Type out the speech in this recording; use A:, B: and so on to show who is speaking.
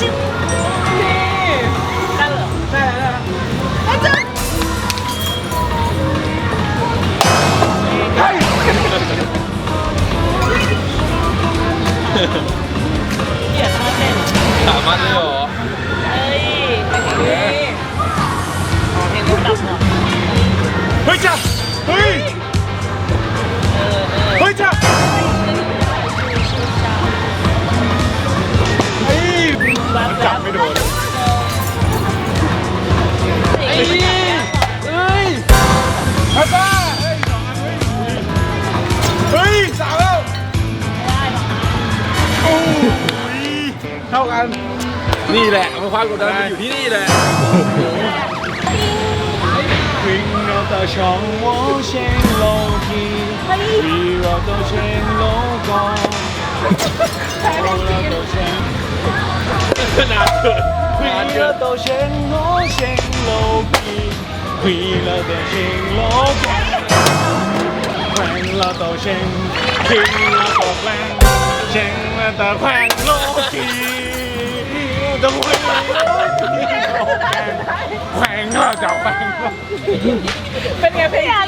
A: ชิบนี่ได้เหรได้แล้วอาจารย์เฮ้
B: ยเกลียดมากเลยสามารถเลยเหรอ เท่ากัน
A: นี่แหละค
B: วา
A: มก
B: ดดั
A: น
B: มันอยู่ที่นี่แหละต่องโโลกีวีเเราต้องเนโลกีแข่เราต้องเชงทิ้เราต่อแข่โลกี ต่อแขวงโลกีแขวงเราต่อแขวง
C: เป็นไงเพลง